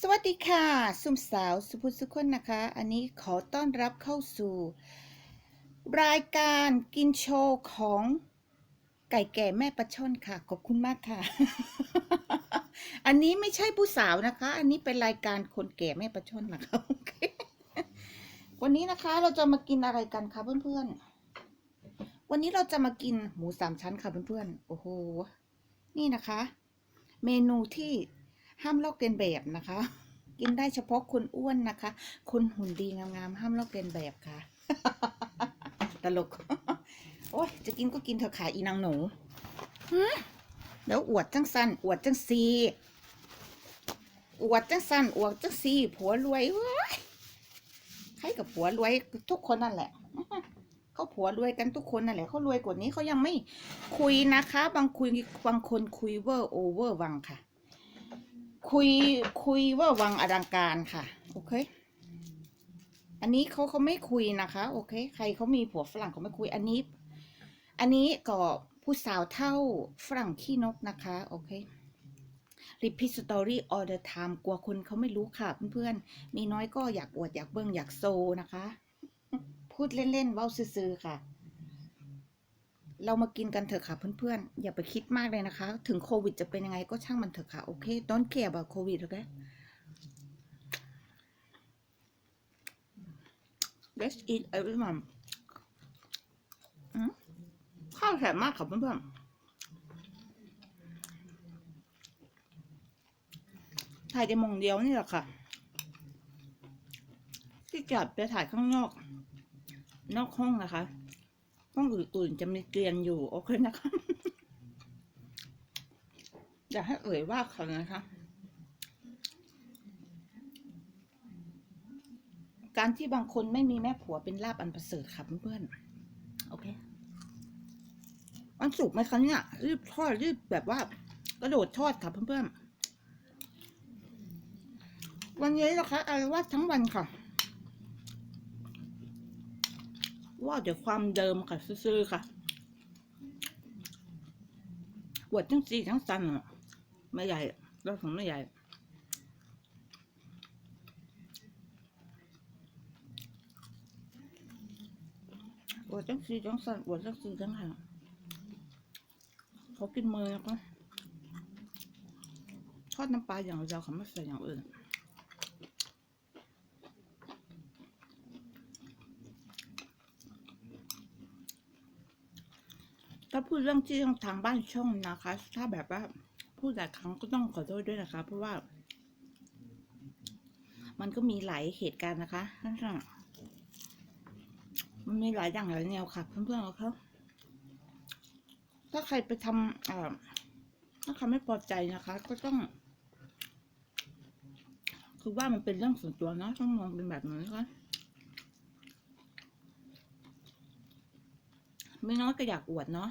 สวัสดีค่ะสุมสาวสุภุสุคนนะคะ อันนี้ขอต้อนรับเข้าสู่ รายการกินโชว์ของไก่แก่แม่ปลาช่อนค่ะ ขอบคุณมากค่ะ อันนี้ไม่ใช่ผู้สาวนะคะ อันนี้เป็นรายการคนแก่แม่ปลาช่อนนะคะควันนี้นะคะเราจะมากินอะไรกันคะเพื่อนๆ วันนี้เราจะมากินหมูสามชั้นค่ะเพื่อนๆ โอ้โห นี่นะคะ เมนูที่ ห้ามลอกเลียนแบบนะคะ กินได้เฉพาะคนอ้วนนะคะ คนหุ่นดีงามๆห้ามลอกเลียนแบบค่ะ ตลก โอ้ยจะกินก็กินเถอะค่ะอีนางหนูหืมเดี๋ยวอวดจังสันอวดจังซีอวดจังสันอวดจังซีผัวรวยเว้ยใครกับผัวรวยทุกคนนั่นแหละเขาผัวรวยกันทุกคนนั่นแหละเขารวยกว่านี้เขายังไม่คุยนะคะ บางคุยบางคนคุยเวอร์โอเวอร์วังค่ะ คุยคุยเว่าวังอลังการค่ะ โอเค อันนี้เขาเขาไม่คุยนะคะ โอเค ใครเขามีผัวฝรั่งเขาไม่คุยอันนี้ อันนี้ก็ผู้สาวเท่าฝรั่งขี้นกนะคะ โอเค repeat story all the time กลัวคนเขาไม่รู้ค่ะเพื่อนๆ มีน้อยก็อยากอวดอยากเบิ้งอยากโซนะคะ พูดเล่นๆเว้าซื่อๆค่ะ เรามากินกันเถอะค่ะเพื่อนๆ อย่าไปคิดมากเลยนะคะ ถึงโควิดจะเป็นยังไงก็ช่างมันเถอะค่ะ โอเค don't care about COVID โอเค let's eat everyone ข้าวแข็งมากค่ะเพื่อนๆ ถ่ายแต่โมงเดียวนี่แหละค่ะ ที่จัดไปถ่ายข้างนอก นอกห้องนะคะ ห้องอื่นๆจะมีเกลียนอยู่ โอเคนะคะอย่าให้เอ่ยว่าเขานะคะการที่บางคนไม่มีแม่ผัวเป็นลาบอันประเสริฐค่ะเพื่อนๆโอเคมันสุกไหมคะเนี่ยรีบทอดรีบแบบว่า กระโดดทอดค่ะเพื่อนๆวันนี้นะคะอะไรว่าทั้งวันค่ะ ว่าเดี๋ยวความเดิมค่ะซื่อๆค่ะปวดทั้งซีทั้งสันอะไม่ใหญ่แล้วผมไม่ใหญ่ปวดทั้งซีทั้งสันปวดทั้งซีทั้งหันเขากินมือนะคะทอดน้ำปลาอย่างเดียวเขาไม่ใส่อย่างอื่น ถ้าพูดเรื่องที่ทางบ้านช่องนะคะ ถ้าแบบว่าพูดหลายครั้งก็ต้องขอโทษด้วยนะคะ เพราะว่า มันก็มีหลายเหตุการณ์นะคะท่านๆมันมีหลายอย่างหลายแนวค่ะ เพื่อนๆเขาถ้าใครไปทำถ้าเขาไม่พอใจนะคะ ก็ต้อง คือว่ามันเป็นเรื่องส่วนตัวเนาะต้องมองเป็นแบบนั้นนะคะไม่น้อยก็อยากอวดเนาะ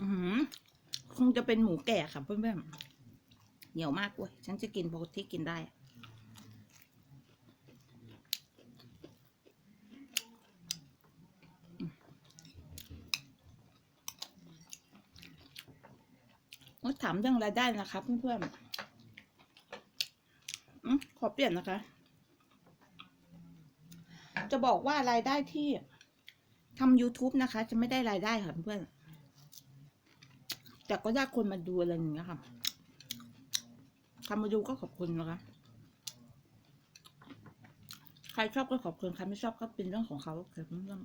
อือหือคง จะเป็นหมูแก่ค่ะเพื่อนๆเหนียวมากเว้ยฉันจะกินปกติกินได้มาถามเรื่องรายได้นะคะเพื่อนๆขอเปลี่ยนนะคะ จะบอกว่ารายได้ที่ทำ YouTube นะคะ จะไม่ได้รายได้ค่ะเพื่อน แต่ก็ได้คนมาดูอะไรอย่างเงี้ยค่ะใครมาดูก็ขอบคุณนะคะ ใครชอบก็ขอบคุณ ใครไม่ชอบก็เป็นเรื่องของเขาเกิดเรื่อง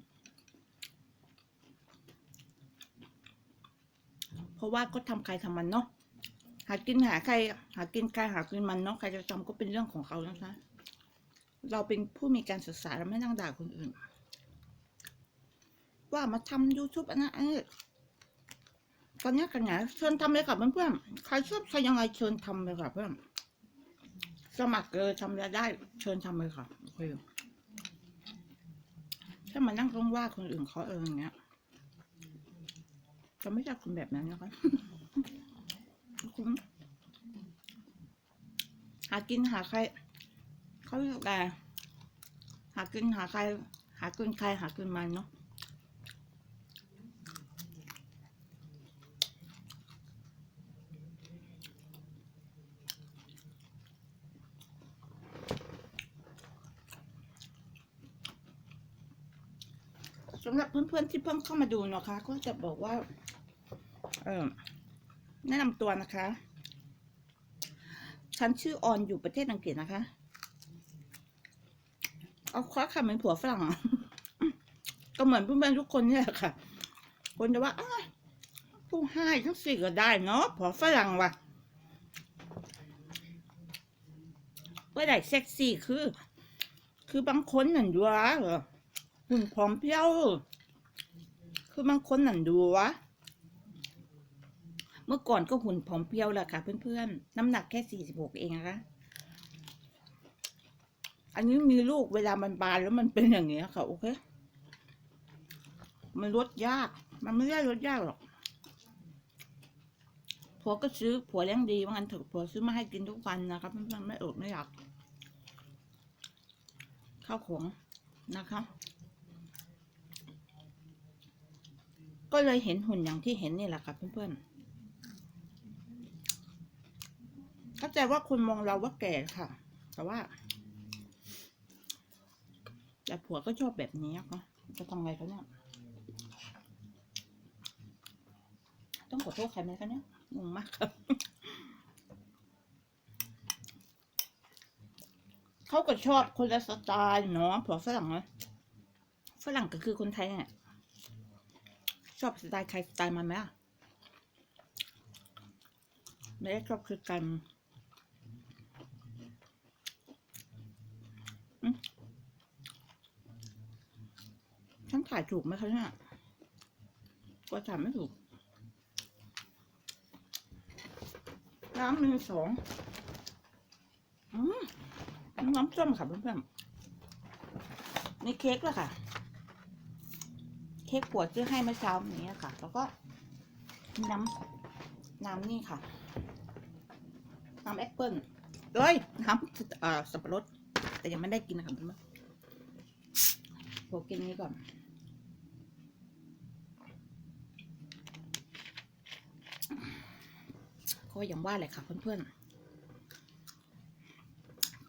เพราะว่าก็ทำใครทำมันเนาะ หากินหาใคร หากินใครหากินมันเนาะ ใครจะทำก็เป็นเรื่องของเขานะคะ เราเป็นผู้มีการศึกษาเราไม่นั่งด่าคนอื่น ว่ามาทำ YouTube อันนั้นอันนี้ ตอนนี้กันไงเชิญทำเลยค่ะเพื่อนๆใครชอบใครยังไงเชิญทำเลยค่ะเพื่อนสมัครเลยทำรายได้ เชิญทำเลยค่ะโอเคถ้ามานั่งร้องว่าคนอื่นเขาเอออย่างเงี้ยจะไม่ใช่คนแบบนั้นนะคะคุณหากินหาใครเขาเรียกอะไรหากินหาใคร หากินใครหากินมันเนาะ สำหรับเพื่อนๆที่เพิ่งเข้ามาดูนะคะ ก็จะบอกว่า เออแนะนำตัวนะคะ ฉันชื่อออนอยู่ประเทศอังกฤษนะคะ เอาคว้าคำเป็นผัวฝรั่ง ก็เหมือนเพื่อนๆทุกคนเนี่ยแหละค่ะ คนจะว่าผู้ให้ทั้งสี่ก็ได้เนาะผัวฝรั่งว่ะเมื่อไหร่เซ็กซี่คือ คือบางคนนั่นดูวเหรอ หุ่นผอมเพรียว คือบางคนนั่นดูวะ เมื่อก่อนก็หุ่นผอมเพรียวแหละค่ะ เพื่อนๆ น้ำหนักแค่สี่สิบหกเองนะคะ อันนี้มีลูกเวลามันบานแล้วมันเป็นอย่างเงี้ยค่ะ โอเค มันลดยาก มันไม่ได้ลดยากหรอกผัวก็ซื้อผัวเลี้ยงดีว่างั้นเถอะผัวซื้อมาให้กินทุกวันนะครับเพื่อนๆไม่อดไม่อยากข้าวของนะคะ ก็เลยเห็นหุ่นอย่างที่เห็นนี่แหละค่ะเพื่อนๆเข้าใจว่าคนมองเราว่าแก่ค่ะ แต่ว่า แต่ผัวก็ชอบแบบนี้ค่ะจะทำไงคะเนี่ยต้องขอโทษใครไหมคะเนี่ยงงมากครับเขาก็ชอบคนละสไตล์เนาะผัวฝรั่งเนะฝรั่งก็คือคนไทยเนี่ย ชอบสไตล์ใครสไตล์มันไหมอะไม่ได้ชอบคือกันอืมฉันถ่ายถูกไหมคะเนี่ยก็ถ่ายไม่ถูกน้ำหนึ่งสองอืมน้ำส้มค่ะเพื่อนๆนี่เค้กแล้วค่ะ เค้กปวดซื้อให้เมื่อเช้านี้ค่ะ แล้วก็น้ำน้ำนี่ค่ะ น้ำแอปเปิ้ลเอ้ยน้ำเอ่อสับปะรด แต่ยังไม่ได้กินนะคะเพื่อนผมกินนี้ก่อนก็อย่างว่าแหละค่ะเพื่อนๆ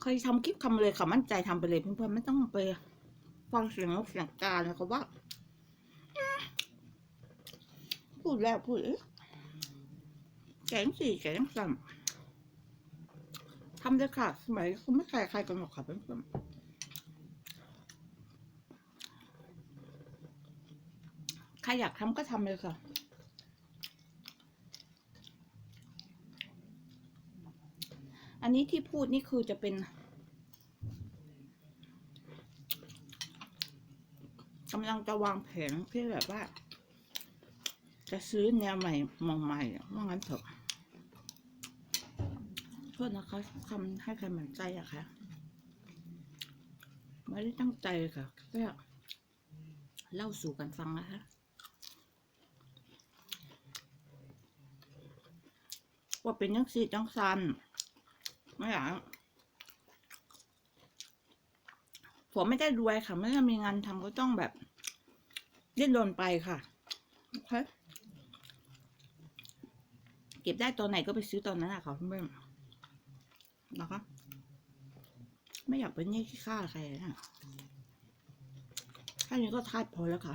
เคยทำคลิปทำเลยค่ะมั่นใจทำไปเลยเพื่อนๆ ไม่ต้องไปฟังเสียงนกเสียงกาเลยค่ะว่า พูดแล้วพูดแกงสี่แกงสามทำเลยค่ะ สมัยเขาไม่ใครใครกันหรอกค่ะเพื่อนๆใครอยากทำก็ทำเลยค่ะอันนี้ที่พูดนี่คือจะเป็นกำลังจะวางแผนเพื่อแบบว่า จะซื้อแนวใหม่มองใหม่ว่างั้นเถอะโทษนะคะคำให้ใครเหมือนใจอะค่ะไม่ได้ตั้งใจค่ะแค่เล่าสู่กันฟังนะคะว่าเป็นยังสีจังซันไม่อยากผมไม่ได้รวยค่ะไม่ได้มีงานทำก็ต้องแบบเล่นโดนไปค่ะโอเคเก็บได้ตอนไหนก็ไปซื้อตอนนั้นอะค่ะเพื่อนนะคะไม่อยากเป็นหนี้ขี้ข้าใครนะแค่นี้ก็ทาดพอแล้วค่ะ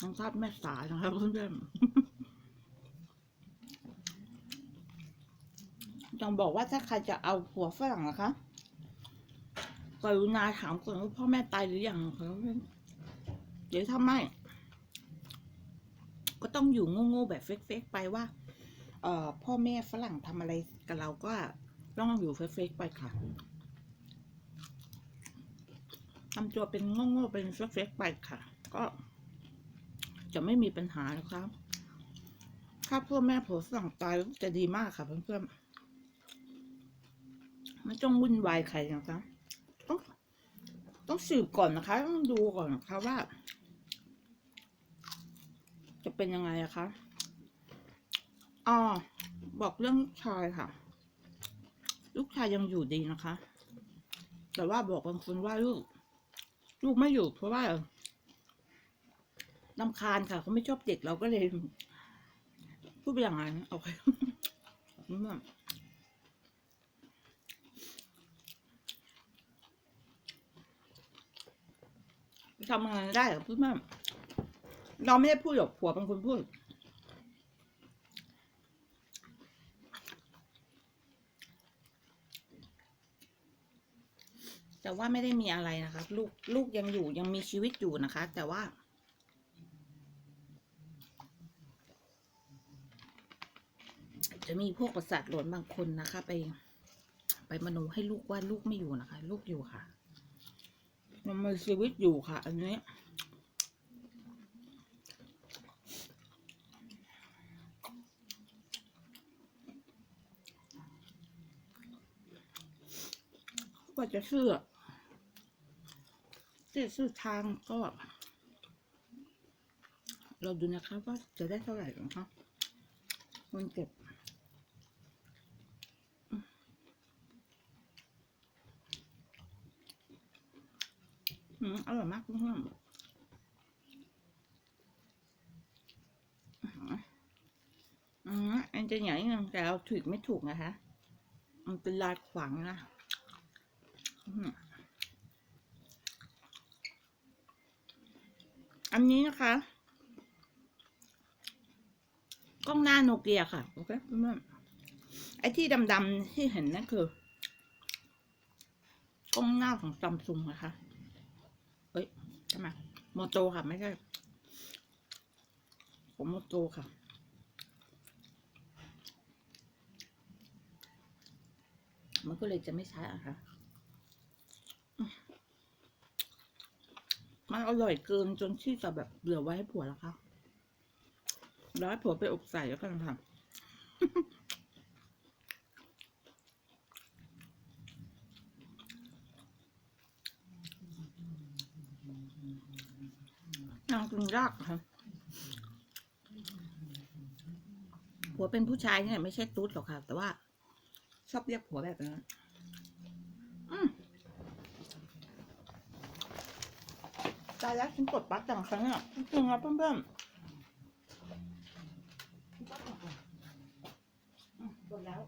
ทั้งทาดแม่สายนะครับเพื่อนๆต้องบอกว่าถ้าใครจะเอาผัวฝรั่งนะคะกรุณาถามก่อนว่าพ่อแม่ตายหรือยังนะคะเดี๋ยวถ้าไม่ ต้องอยู่โง่ๆแบบเฟกๆไปว่าเอ่อพ่อแม่ฝรั่งทำอะไรกับเราก็ต้องอยู่เฟกๆไปค่ะทำตัวเป็นโง่ๆเป็นเฟกๆไปค่ะ ก็จะไม่มีปัญหาแล้วครับ ถ้าพ่อแม่ผัวฝรั่งตายจะดีมากค่ะเพื่อนๆไม่ต้องวุ่นวายใครนะคะต้องต้องสืบก่อนนะคะ ต้องดูก่อนนะคะว่า จะเป็นยังไงอะคะอ๋อบอกเรื่องลูกชายค่ะ ลูกชายยังอยู่ดีนะคะ แต่ว่าบอกบางคนว่าลูก ลูกไม่อยู่เพราะว่าลำคาญค่ะเขาไม่ชอบเด็กเราก็เลยพูดไปอย่างนั้นโอเคอทำอะไรได้หรอกเพื่อนๆ เราไม่ได้พูดหรอกผัวเป็นคนพูด แต่ว่าไม่ได้มีอะไรนะคะลูกลูกยังอยู่ยังมีชีวิตอยู่นะคะ แต่ว่าจะมีพวกประสาทหลอนบางคนนะคะ ไป ไปมโนให้ลูกว่าลูกไม่อยู่นะคะ ลูกอยู่ค่ะยังมีชีวิตอยู่ค่ะ อันนี้ ก็จะเชื่อที่ซื้อทางก็ เราดูนะคะว่าจะได้เท่าไหร่นะคะเงินเก็บอืมอร่อยมากเพื่อนๆอืมอันจะใหญ่นินึงแต่เราถือไม่ถูกนะคะ มันเป็นลายขวางนะ อันนี้นะคะ กล้องหน้าโนเกียค่ะ โอเคเพื่อนๆไอ้ที่ดำๆที่เห็นนั่นคือ กล้องหน้าของซัมซุงนะคะเอ้ยใช่ไมโมโตค่ะ ไม่ใช่ผมโมโตค่ะมันก็เลยจะไม่ใช้อะค่ะ มันอร่อยเกินจนที่จะแบบเหลือไว้ให้ผัวแล้วค่ะแล้วให้ผัวไปอบใส่แล้วกันค่ะนางกินยากค่ะผัวเป็นผู้ชายเนี่ยไม่ใช่ตุ๊ดหรอกค่ะ แต่ว่า ชอบเรียกผัวแบบนั้นอืม ตายแล้วฉันกดปั๊บจังครั้งอะจริงๆครับเพื่อนๆอืมกดแล้ว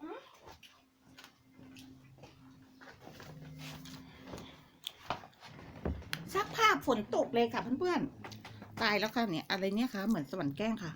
อืมซักผ้าฝนตกเลยค่ะเพื่อนๆ ตายแล้วค่ะเนี่ยอะไรเนี่ยคะเหมือนสวรรค์แกล้งค่ะ